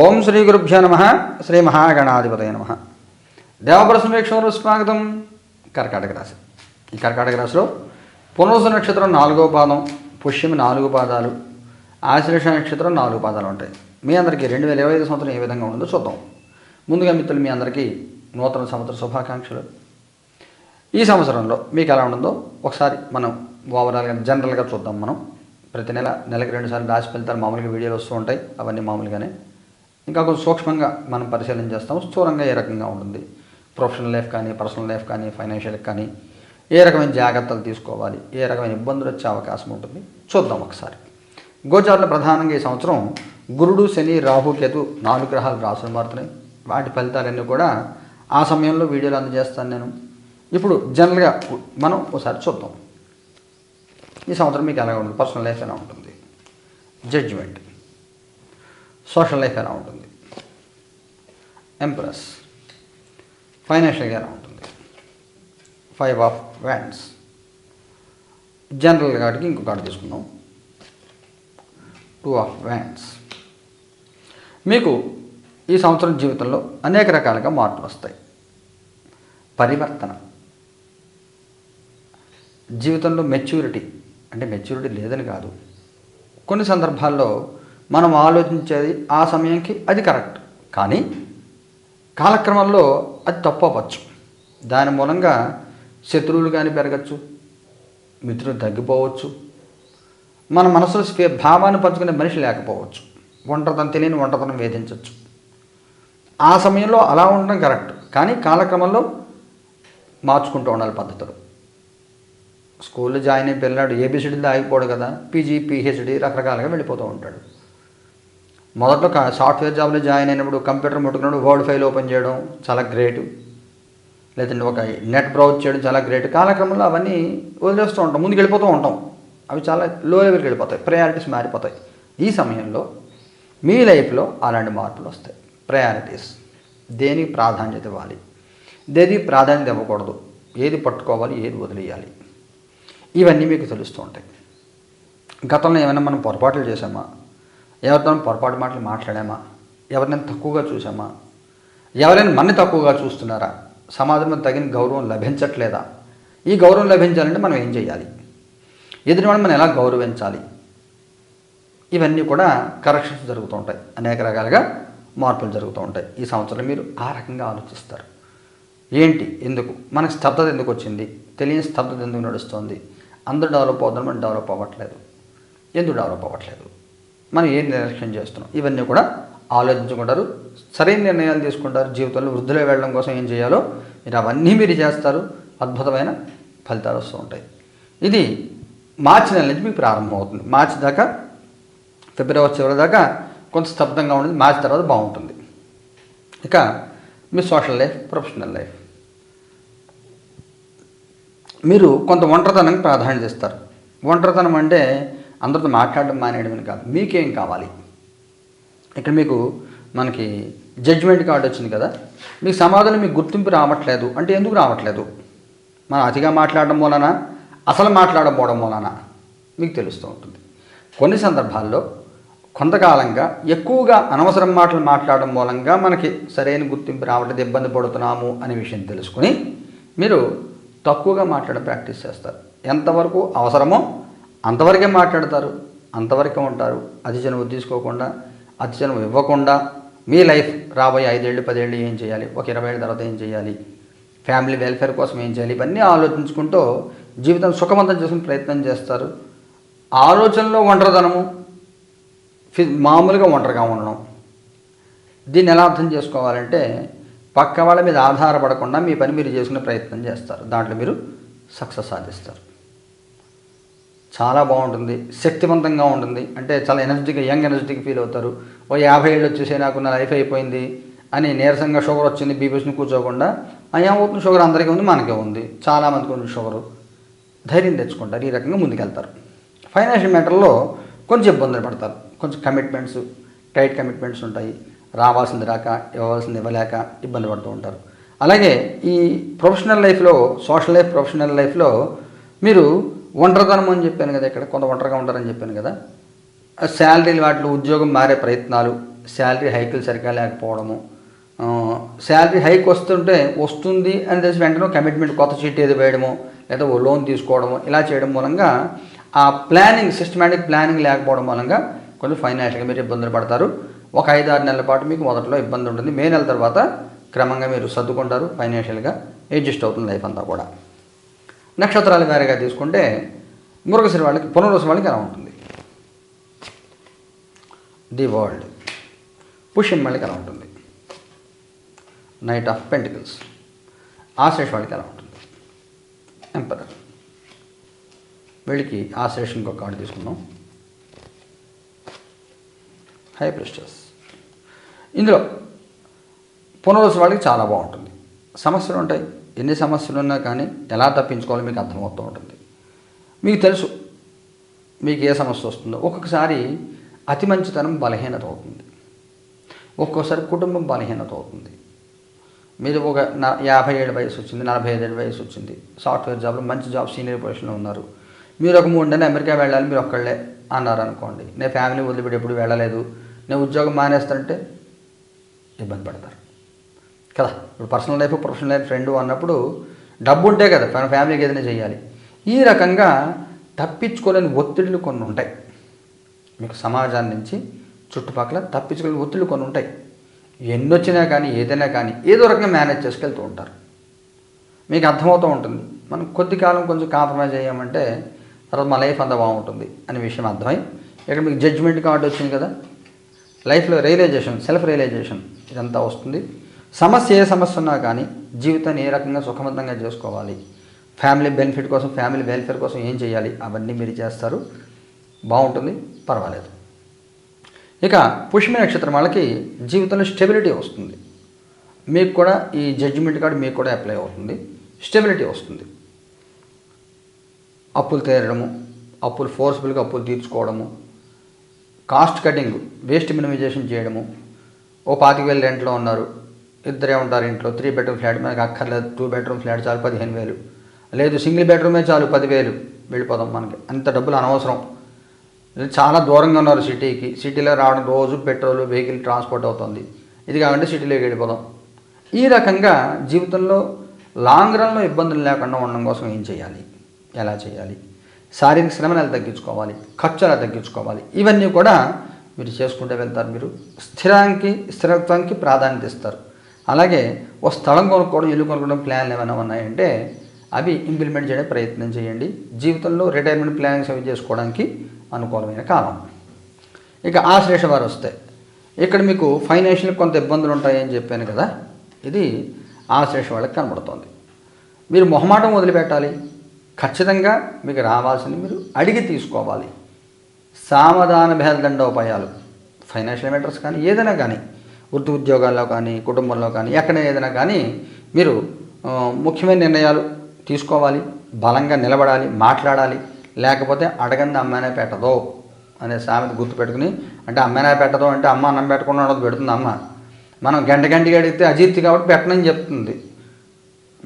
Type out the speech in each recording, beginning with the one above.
ఓం శ్రీ గురుభ్యో నమ శ్రీ మహాగణాధిపతయ నమ. దేవప్రసమేక్షణ స్వాగతం. కర్కాటక రాశి. ఈ కర్కాటక రాశిలో పునరుస నక్షత్రం నాలుగో పాదం పుష్యమి నాలుగు పాదాలు ఆశ్లేష నక్షత్రం నాలుగు పాదాలు ఉంటాయి. మీ అందరికీ రెండు వేల ఇరవై ఐదు సంవత్సరం ఏ విధంగా ఉందో చూద్దాం. ముందుగా మిత్రులు మీ అందరికీ నూతన సంవత్సర శుభాకాంక్షలు. ఈ సంవత్సరంలో మీకు ఎలా ఉంటుందో ఒకసారి మనం ఓవరాల్గా జనరల్గా చూద్దాం మనం. ప్రతి నెల నెలకి రెండుసార్లు రాసి ఫలితాలు మామూలుగా వీడియోలు వస్తూ ఉంటాయి. అవన్నీ మామూలుగానే ఇంకా కొంచెం సూక్ష్మంగా మనం పరిశీలన చేస్తాం స్థూలంగా ఏ రకంగా ఉంటుంది? ప్రొఫెషనల్ లైఫ్ కానీ పర్సనల్ లైఫ్ కానీ ఫైనాన్షియల్ కానీ ఏ రకమైన జాగ్రత్తలు తీసుకోవాలి? ఏ రకమైన ఇబ్బందులు వచ్చే అవకాశం ఉంటుంది? చూద్దాం ఒకసారి. గోచారులు ప్రధానంగా ఈ సంవత్సరం గురుడు శని రాహు కేతు నాలుగు గ్రహాలు రాసులు మారుతున్నాయి. వాటి ఫలితాలన్నీ కూడా ఆ సమయంలో వీడియోలు అందజేస్తాను నేను. ఇప్పుడు జనరల్గా మనం ఒకసారి చూద్దాం. ఈ సంవత్సరం మీకు ఎలా ఉంటుంది? పర్సనల్ లైఫ్ ఎలా ఉంటుంది? జడ్జిమెంట్ సోషల్ లైఫ్ ఎలా ఉంటుంది? ఎంప్రెస్ ఫైనాన్షియల్గా ఎలా ఉంటుంది? ఫైవ్ ఆఫ్ వ్యాండ్స్ జనరల్ కార్డుకి ఇంకో కార్డు తీసుకున్నాం టూ ఆఫ్ వ్యాండ్స్ మీకు ఈ సంవత్సరం జీవితంలో అనేక రకాలుగా మార్పులు వస్తాయి. పరివర్తన. జీవితంలో మెచ్యూరిటీ అంటే మెచ్యూరిటీ లేదని కాదు. కొన్ని సందర్భాల్లో మనం ఆలోచించేది ఆ సమయంకి అది కరెక్ట్. కానీ కాలక్రమంలో అది తప్పు అవ్వచ్చు. దాని మూలంగా శత్రువులు కానీ పెరగచ్చు మిత్రులు తగ్గిపోవచ్చు మన మనసులో స్వే భావాన్ని పంచుకునే మనిషి లేకపోవచ్చు. ఒంటరితనం తెలియని ఒంటరితనం వేధించవచ్చు ఆ సమయంలో అలా ఉండడం కరెక్ట్. కానీ కాలక్రమంలో మార్చుకుంటూ ఉండాలి పద్ధతులు. స్కూల్లో జాయిన్ అయిన పిల్లాడు ఏబిసిడీలో ఆగిపోడు కదా పీజీ పీహెచ్డీ రకరకాలుగా వెళ్ళిపోతూ ఉంటాడు. మొదట్లో సాఫ్ట్వేర్ జాబ్లో జాయిన్ అయినప్పుడు కంప్యూటర్ ముట్టుకున్నాడు వర్డ్ ఫైల్ ఓపెన్ చేయడం చాలా గ్రేట్ లేదంటే ఒక నెట్ బ్రౌజ్ చేయడం చాలా గ్రేట్ కాలక్రమంలో అవన్నీ వదిలేస్తూ ఉంటాం ముందుకు వెళ్ళిపోతూ ఉంటాం. అవి చాలా లో లెవెల్కి వెళ్ళిపోతాయి ప్రయారిటీస్ మారిపోతాయి. ఈ సమయంలో మీ లైఫ్లో అలాంటి మార్పులు వస్తాయి. ప్రయారిటీస్ దేనికి ప్రాధాన్యత ఇవ్వాలి? దేనికి ప్రాధాన్యత ఇవ్వకూడదు? ఏది పట్టుకోవాలి? ఏది వదిలేయాలి? ఇవన్నీ మీకు తెలుస్తూ ఉంటాయి. గతంలో ఏమైనా మనం పొరపాట్లు చేసామా ఎవరితో పొరపాటు మాటలు మాట్లాడామా? ఎవరినైనా తక్కువగా చూసామా ఎవరైనా మన్ని తక్కువగా చూస్తున్నారా? సమాజంలో తగిన గౌరవం లభించట్లేదా? ఈ గౌరవం లభించాలంటే మనం ఏం చేయాలి? ఎదుటివాడిని మనం ఎలా గౌరవించాలి? ఇవన్నీ కూడా కరెక్షన్స్ జరుగుతూ ఉంటాయి. అనేక రకాలుగా మార్పులు జరుగుతూ ఉంటాయి. ఈ సంవత్సరం మీరు ఆ రకంగా ఆలోచిస్తారు. ఏంటి? ఎందుకు? మనకు స్తబ్దత ఎందుకు వచ్చింది? తెలియని స్తబ్దత ఎందుకు నడుస్తుంది? అందరూ డెవలప్ అవుతున్నారు మనం డెవలప్ అవ్వట్లేదు. ఎందుకు డెవలప్ అవ్వట్లేదు? మనం ఏం నిర్లక్ష్యం చేస్తున్నాం? ఇవన్నీ కూడా ఆలోచించుకుంటారు. సరైన నిర్ణయాలు తీసుకుంటారు. జీవితంలో వృద్ధిలో వెళ్ళడం కోసం ఏం చేయాలో మీరు అవన్నీ మీరు చేస్తారు. అద్భుతమైన ఫలితాలు వస్తూ ఉంటాయి. ఇది మార్చి నెల నుంచి మీకు ప్రారంభం అవుతుంది మార్చి దాకా ఫిబ్రవరి చివరి దాకా కొంత స్తబ్దంగా ఉంటుంది మార్చి తర్వాత బాగుంటుంది. ఇక మీ సోషల్ లైఫ్ ప్రొఫెషనల్ లైఫ్. మీరు కొంత ఒంటరితనానికి ప్రాధాన్యత ఇస్తారు. ఒంటరితనం అంటే అందరితో మాట్లాడడం మానేయడమని కాదు. మీకేం కావాలి? ఇక్కడ మీకు మనకి జడ్జిమెంట్ కార్డు వచ్చింది కదా? మీకు సమాధానం మీకు గుర్తింపు రావట్లేదు. అంటే ఎందుకు రావట్లేదు? మనం అతిగా మాట్లాడడం మూలన అసలు మాట్లాడకపోవడం మూలన మీకు తెలుస్తూ ఉంటుంది. కొన్ని సందర్భాల్లో కొంతకాలంగా ఎక్కువగా అనవసరం మాటలు మాట్లాడడం మూలంగా మనకి సరైన గుర్తింపు రావట్లేదు ఇబ్బంది పడుతున్నాము అనే విషయం తెలుసుకుని మీరు తక్కువగా మాట్లాడడం ప్రాక్టీస్ చేస్తారు. ఎంతవరకు అవసరమో అంతవరకే మాట్లాడతారు అంతవరకే ఉంటారు. అతి చనువు తీసుకోకుండా అతి చనువు ఇవ్వకుండా మీ లైఫ్ రాబోయే ఐదేళ్ళు పదేళ్ళు ఏం చేయాలి? ఒక ఇరవై ఏళ్ళ తర్వాత ఏం చేయాలి? ఫ్యామిలీ వెల్ఫేర్ కోసం ఏం చేయాలి? ఇవన్నీ ఆలోచించుకుంటూ జీవితం సుఖవంతం చేసుకునే ప్రయత్నం చేస్తారు. ఆలోచనలో ఒంటరితనము ఫి మామూలుగా ఒంటరిగా ఉండడం. దీన్ని ఎలా అర్థం చేసుకోవాలంటే పక్క వాళ్ళ మీద ఆధారపడకుండా మీ పని మీరు చేసుకునే ప్రయత్నం చేస్తారు. దాంట్లో మీరు సక్సెస్ సాధిస్తారు. చాలా బాగుంటుంది శక్తివంతంగా ఉంటుంది. అంటే చాలా ఎనర్జీగా యంగ్ ఎనర్జిటిక్ ఫీల్ అవుతారు. ఓ యాభై ఏళ్ళు వచ్చేసి నాకు నా లైఫ్ అయిపోయింది అని నీరసంగా షుగర్ వచ్చింది బీపీస్ని కూర్చోకుండా "ఆ, ఏమవుతుంది షుగర్ అందరికీ ఉంది మనకే ఉంది. చాలామందికి ఉంది షుగరు. ధైర్యం తెచ్చుకుంటారు ఈ రకంగా ముందుకెళ్తారు. ఫైనాన్షియల్ మ్యాటర్లో కొంచెం ఇబ్బందులు పడతారు. కొంచెం కమిట్మెంట్స్ టైట్ కమిట్మెంట్స్ ఉంటాయి. రావాల్సింది రాక ఇవ్వాల్సింది ఇవ్వలేక ఇబ్బంది పడుతూ ఉంటారు. అలాగే ఈ ప్రొఫెషనల్ లైఫ్లో సోషల్ లైఫ్ ప్రొఫెషనల్ లైఫ్లో మీరు ఒంటరితనం అని చెప్పాను కదా ఇక్కడ కొంత ఒంటరిగా ఉంటారని చెప్పాను కదా. శాలరీలు వాటిలో ఉద్యోగం మారే ప్రయత్నాలు శాలరీ హైకులు సరిగ్గా లేకపోవడము శాలరీ హైక్ వస్తుంటే వస్తుంది అని తెలిసి వెంటనే కమిట్మెంట్ కొత్త చీటీ ఏది వేయడము లేదా ఓ లోన్ తీసుకోవడము ఇలా చేయడం మూలంగా ఆ ప్లానింగ్ సిస్టమేటిక్ ప్లానింగ్ లేకపోవడం మూలంగా కొంచెం ఫైనాన్షియల్గా మీరు ఇబ్బందులు పడతారు. ఒక ఐదు ఆరు నెలల పాటు మీకు మొదట్లో ఇబ్బంది ఉంటుంది. మే నెల తర్వాత క్రమంగా మీరు సర్దుకుంటారు ఫైనాన్షియల్గా అడ్జస్ట్ అవుతుంది లైఫ్ అంతా కూడా. నక్షత్రాలు మేరగా తీసుకుంటే మురుగశ్రీ వాళ్ళకి పునర్వసు వాళ్ళకి ఎలా ఉంటుంది? The world. పుష్యం వాళ్ళకి ఎలా ఉంటుంది? Knight of pentacles. ఆశ్లేష వాళ్ళకి ఎలా ఉంటుంది? ఎంపరర్. వీళ్ళకి ఆశ్లేష ఇంకొక కార్డు తీసుకుందాం. High priestess. ఇందులో పునర్వసు వాళ్ళకి చాలా బాగుంటుంది. సమస్యలు ఉంటాయి. ఎన్ని సమస్యలు ఉన్నా కానీ ఎలా తప్పించుకోవాలో మీకు అర్థమవుతూ ఉంటుంది. మీకు తెలుసు మీకు ఏ సమస్య వస్తుందో. ఒక్కొక్కసారి అతి మంచితనం బలహీనత అవుతుంది. ఒక్కోసారి కుటుంబం బలహీనత అవుతుంది. మీరు ఒక యాభై ఏడు వయసు వచ్చింది నలభై ఐదు ఏడు వయసు వచ్చింది. సాఫ్ట్వేర్ జాబ్లో మంచి జాబ్ సీనియర్ పొజిషన్లో ఉన్నారు. మీరు ఒక మూడు నెలలు అమెరికా వెళ్ళాలి మీరు ఒక్కళ్ళే అన్నారు అనుకోండి నేను ఫ్యామిలీ వదిలిపెట్టి ఎప్పుడు వెళ్ళలేదు. నేను ఉద్యోగం మానేస్తానంటే ఇబ్బంది పడతారు. కదా? ఇప్పుడు personal life professional life friend అన్నప్పుడు డబ్బు ఉంటే కదా మన ఫ్యామిలీకి ఏదైనా చేయాలి. ఈ రకంగా తప్పించుకోలేని ఒత్తిడులు కొన్ని ఉంటాయి. మీకు సమాజం నుంచి చుట్టుపక్కల తప్పించుకోలేని ఒత్తిడులు కొన్ని ఉంటాయి. ఎన్ని వచ్చినా కానీ ఏదైనా కానీ ఏదో రకంగా మేనేజ్ చేసుకెళ్తూ ఉంటారు. మీకు అర్థమవుతూ ఉంటుంది. మనం కొద్ది కాలం కొంచెం కాంప్రమైజ్ అయ్యామంటే తర్వాత మా లైఫ్ అంతా బాగుంటుంది అనే విషయం అర్థమై ఇక్కడ మీకు జడ్జిమెంట్ కార్డు వచ్చింది కదా? లైఫ్లో రియలైజేషన్ సెల్ఫ్ రియలైజేషన్ ఇదంతా వస్తుంది. సమస్య ఏ సమస్య ఉన్నా కానీ జీవితాన్ని ఏ రకంగా సుఖవంతంగా చేసుకోవాలి? ఫ్యామిలీ బెనిఫిట్ కోసం ఫ్యామిలీ వెల్ఫేర్ కోసం ఏం చేయాలి? అవన్నీ మీరు చేస్తారు. బాగుంటుంది పర్వాలేదు. ఇక పుష్మి నక్షత్రం వాళ్ళకి జీవితంలో స్టెబిలిటీ వస్తుంది. మీకు కూడా ఈ జడ్జిమెంట్ కార్డు మీకు కూడా అప్లై అవుతుంది. స్టెబిలిటీ వస్తుంది. అప్పులు తీరడము అప్పులు ఫోర్స్ఫుల్గా అప్పులు తీర్చుకోవడము కాస్ట్ కటింగ్ వేస్ట్ మినిమైజేషన్ చేయడము. ఓ పాతిక వేలు రెంట్లో ఉన్నారు. ఇద్దరే ఉంటారు ఇంట్లో. త్రీ బెడ్రూమ్ ఫ్లాట్ మనకు అక్కర్లేదు. టూ బెడ్రూమ్ ఫ్లాట్ చాలు పదిహేను వేలు. లేదు సింగిల్ బెడ్రూమే చాలు పదివేలు వెళ్ళిపోదాం మనకి. అంత డబ్బులు అనవసరం. చాలా దూరంగా ఉన్నారు సిటీకి. సిటీలో రావడం రోజు పెట్రోల్ వెహికల్ ట్రాన్స్పోర్ట్ అవుతుంది. ఇది కాకుండా సిటీలోకి వెళ్ళిపోదాం. ఈ రకంగా జీవితంలో లాంగ్ రన్లో ఇబ్బందులు లేకుండా ఉండడం కోసం ఏం చేయాలి? ఎలా చేయాలి? శారీరక శ్రమను ఎలా తగ్గించుకోవాలి? ఖర్చు ఎలా తగ్గించుకోవాలి? ఇవన్నీ కూడా మీరు చేసుకుంటూ వెళ్తారు మీరు. స్థిరానికి స్థిరత్వానికి ప్రాధాన్యత ఇస్తారు. అలాగే ఓ స్థలం కొనుక్కోవడం ఇల్లు కొనుక్కోవడం ప్లాన్లు ఏమైనా ఉన్నాయంటే అవి ఇంప్లిమెంట్ చేయడం ప్రయత్నం చేయండి. జీవితంలో రిటైర్మెంట్ ప్లానింగ్స్ అవి చేసుకోవడానికి అనుకూలమైన కాలం. ఇక ఆశ్లేష వారు వస్తే ఇక్కడ మీకు ఫైనాన్షియల్ కొంత ఇబ్బందులు ఉంటాయని చెప్పాను కదా ఇది ఆశ్లేష వాళ్ళకి కనబడుతోంది. మీరు మొహమాటం వదిలిపెట్టాలి. ఖచ్చితంగా మీకు రావాల్సింది మీరు అడిగి తీసుకోవాలి. సామధాన భేదదండోపాయాలు ఫైనాన్షియల్ మ్యాటర్స్ కానీ ఏదైనా కానీ వృత్తి ఉద్యోగాల్లో కానీ కుటుంబంలో కానీ ఎక్కడ ఏదైనా కానీ మీరు ముఖ్యమైన నిర్ణయాలు తీసుకోవాలి బలంగా నిలబడాలి మాట్లాడాలి లేకపోతే అడగంది అమ్మాయినే పెట్టదో అనే సామెత గుర్తుపెట్టుకుని అంటే అమ్మాయినే పెట్టదో అంటే అమ్మ అన్నం పెట్టకుండా ఉండదు పెడుతుంది అమ్మ. మనం గంట గంటకి అడిగితే అజీర్తి కాబట్టి పెట్టనని చెప్తుంది.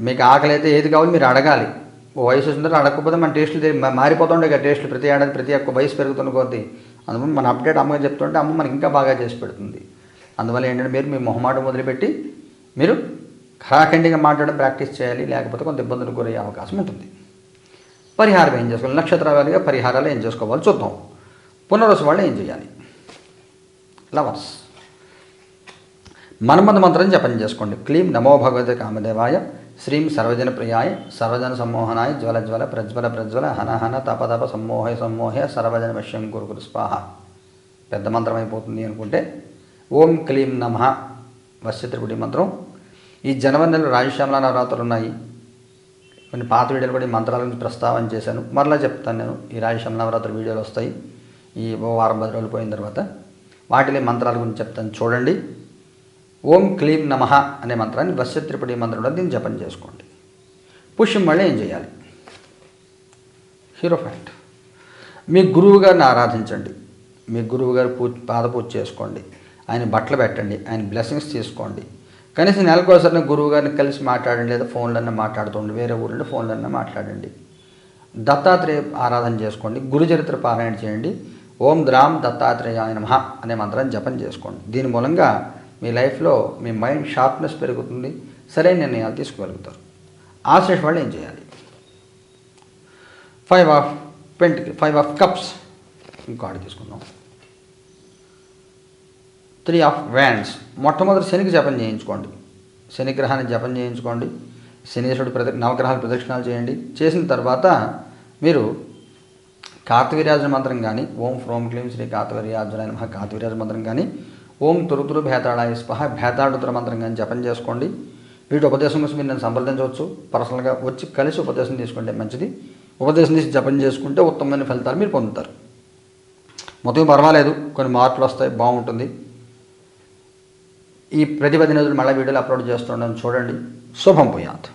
మీకు ఆకలి అయితే ఏది కావాలి మీరు అడగాలి. ఓ వయసు వచ్చిన తర్వాత అడగకపోతే మన టేస్టులు మారిపోతుండే కదా టేస్టులు ప్రతి ఏడాది ప్రతి ఒక్క వయసు పెరుగుతున్న కొద్దీ. అందువల్ల మన అప్డేట్ అమ్మగా చెప్తుంటే అమ్మ మనకి ఇంకా బాగా చేసి పెడుతుంది. అందువల్ల ఏంటంటే మీరు మీ మొహమాట మొదలుపెట్టి మీరు ఖరాఖండిగా మాట్లాడడం ప్రాక్టీస్ చేయాలి లేకపోతే కొంత ఇబ్బందులకు గురయ్యే అవకాశం ఉంటుంది. పరిహారం ఏం చేసుకోవాలి? నక్షత్ర వారిగా పరిహారాలు ఏం చేసుకోవాలి చూద్దాం. పునరుసు వాళ్ళు ఏం చేయాలి? లవర్స్. మన్మథ మంత్రం జపం చేసుకోండి. క్లీం నమో భగవతి కామదేవాయ శ్రీం సర్వజన ప్రియాయ సర్వజన సమ్మోహనాయ జ్వల జ్వల ప్రజ్వల ప్రజ్వల హన హన తప తప సమ్మోహయ సమ్మోహయ సర్వజన వశ్యం గురు గురు స్వాహ. పెద్ద మంత్రం అయిపోతుంది అనుకుంటే ఓం క్లీం నమ. వశ్యత్రిపుడి మంత్రం. ఈ జనవరి నెలలో రాజశ్యామల నవరాత్రులు ఉన్నాయి. కొన్ని పాత వీడియోలు కూడా ఈ మంత్రాల గురించి ప్రస్తావన చేశాను. మరలా చెప్తాను నేను. ఈ రాజశ్యామల నవరాత్రి వీడియోలు వస్తాయి. ఈ వారం పది రోజులు పోయిన తర్వాత వాటిలో మంత్రాల గురించి చెప్తాను. చూడండి. ఓం క్లీం నమ అనే మంత్రాన్ని వశ్యత్రిపుడి మంత్రం కూడా దీన్ని జపం చేసుకోండి. పుష్యం మళ్ళీ ఏం చేయాలి? Hero fact. మీ గురువు గారిని ఆరాధించండి. మీ గురువు గారు పూజ పాద పూజ చేసుకోండి. ఆయన బట్టలు పెట్టండి ఆయన బ్లెస్సింగ్స్ తీసుకోండి. కనీసం నెలకోసారి గురువు గారిని కలిసి మాట్లాడండి లేదా ఫోన్లన్నా మాట్లాడుతుండండి వేరే ఊళ్ళో ఫోన్లన్నా మాట్లాడండి. దత్తాత్రేయ ఆరాధన చేసుకోండి గురు చరిత్ర పారాయణ చేయండి. ఓం ద్రాం ఆయన మహా అనే మంత్రాన్ని జపం చేసుకోండి. దీని మూలంగా మీ లైఫ్లో మీ మైండ్ షార్ప్నెస్ పెరుగుతుంది సరైన నిర్ణయాలు తీసుకోగలుగుతారు. ఆశ్రేష్ వాళ్ళు ఏం చేయాలి? Five of pent five of cups ఇంకోటి తీసుకుందాం. త్రీ ఆఫ్ వ్యాండ్స్ మొట్టమొదటి శనికి జపం చేయించుకోండి. శనిగ్రహాన్ని జపం చేయించుకోండి. శనీశ్వరుడు ప్రద నవగ్రహాలు ప్రదక్షిణాలు చేయండి. చేసిన తర్వాత మీరు కార్తవీర్యాజ మంత్రం కానీ ఓం ఫ్రోం క్లీం శ్రీ కార్తవీర్యాజునాయ మహా కార్తవీర్యాజ మంత్రం కానీ ఓం తురుతురు భేతాడాయ స్పహ భేతాడుతుర మంత్రం కానీ జపం చేసుకోండి. వీటి ఉపదేశం కోసం మీరు నన్ను సంప్రదించవచ్చు. పర్సనల్గా వచ్చి కలిసి ఉపదేశం తీసుకుంటే మంచిది. ఉపదేశం తీసి జపం చేసుకుంటే ఉత్తమమైన ఫలితాలు మీరు పొందుతారు. మొత్తం పర్వాలేదు. కొన్ని మార్పులు వస్తాయి. బాగుంటుంది. ఈ ప్రతి పది రోజులు మళ్ళీ వీడియోలు అప్లోడ్ చేస్తుండడం చూడండి. శుభం పోయాత్